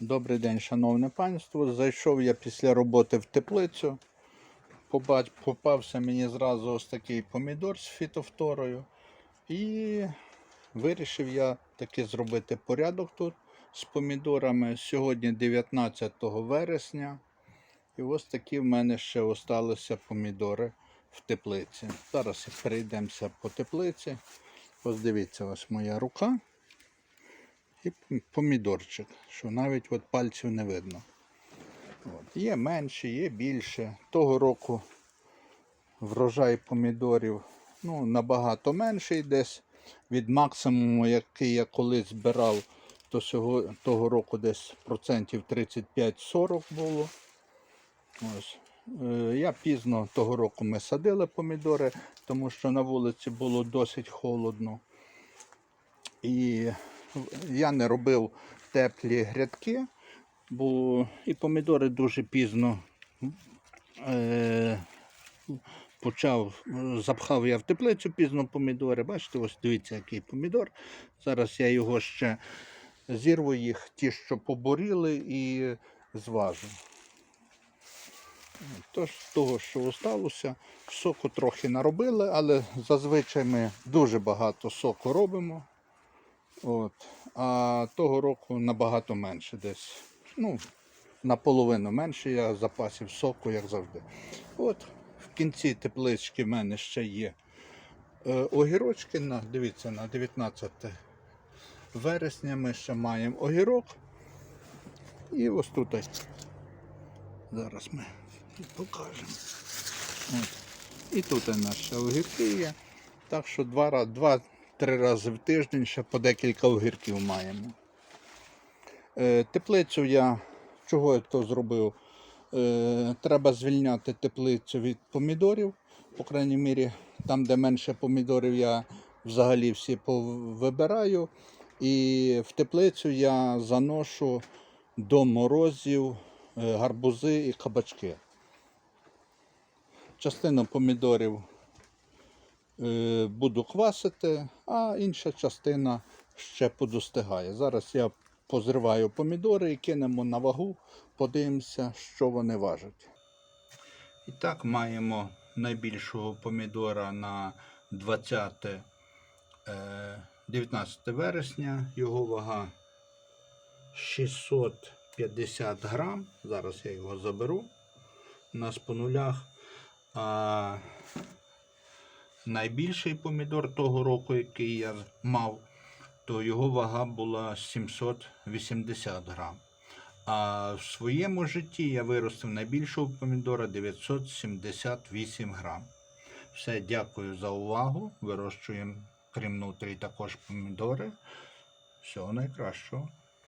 Добрий день, шановне панство. Зайшов я після роботи в теплицю. Побач, попався мені зразу ось такий помідор з фітофторою. І вирішив я таки зробити порядок тут з помідорами. Сьогодні 19 вересня. І ось такі в мене ще залишилися помідори в теплиці. Зараз перейдемося по теплиці. Ось дивіться, ось моя рука і помідорчик, що навіть от пальців не видно. От. Є менше, є більше. Того року врожай помідорів ну, набагато менший десь від максимуму, який я колись збирав, то сього, того року десь процентів 35-40 було. Ось. Е, Я пізно того року ми садили помідори, тому що на вулиці було досить холодно. І я не робив теплі грядки, бо і помідори дуже пізно е, почав, запхав я в теплицю пізно помідори. Бачите, ось дивіться, який помідор. Зараз я його ще зірву їх, ті, що поборіли, і зважу. Тож з того, що залишилося, соку трохи наробили, але зазвичай ми дуже багато соку робимо. От. А того року набагато менше десь. Ну, наполовину менше я запасів соку, як завжди. От в кінці теплички в мене ще є е, огірочки. На, дивіться, на 19 вересня ми ще маємо огірок. І ось тут. Зараз ми покажемо. От. І тут ще огірки є. Так що два, ра- два-три рази в тиждень ще по декілька огірків маємо. Е, теплицю я чого я то зробив? Е, треба звільняти теплицю від помідорів. По крайній мірі, там, де менше помідорів, я взагалі всі повибираю. І в теплицю я заношу до морозів е, гарбузи і кабачки. Частину помідорів буду квасити, а інша частина ще подостигає. Зараз я позриваю помідори і кинемо на вагу, подивимося, що вони важать. І так маємо найбільшого помідора на 20, е, 19 вересня. Його вага 650 грам. Зараз я його заберу. У нас по нулях. А найбільший помідор того року, який я мав, то його вага була 780 грам. А в своєму житті я виростив найбільшого помідора 978 грам. Все, дякую за увагу. Вирощуємо крім нутрій також помідори. Всього найкращого.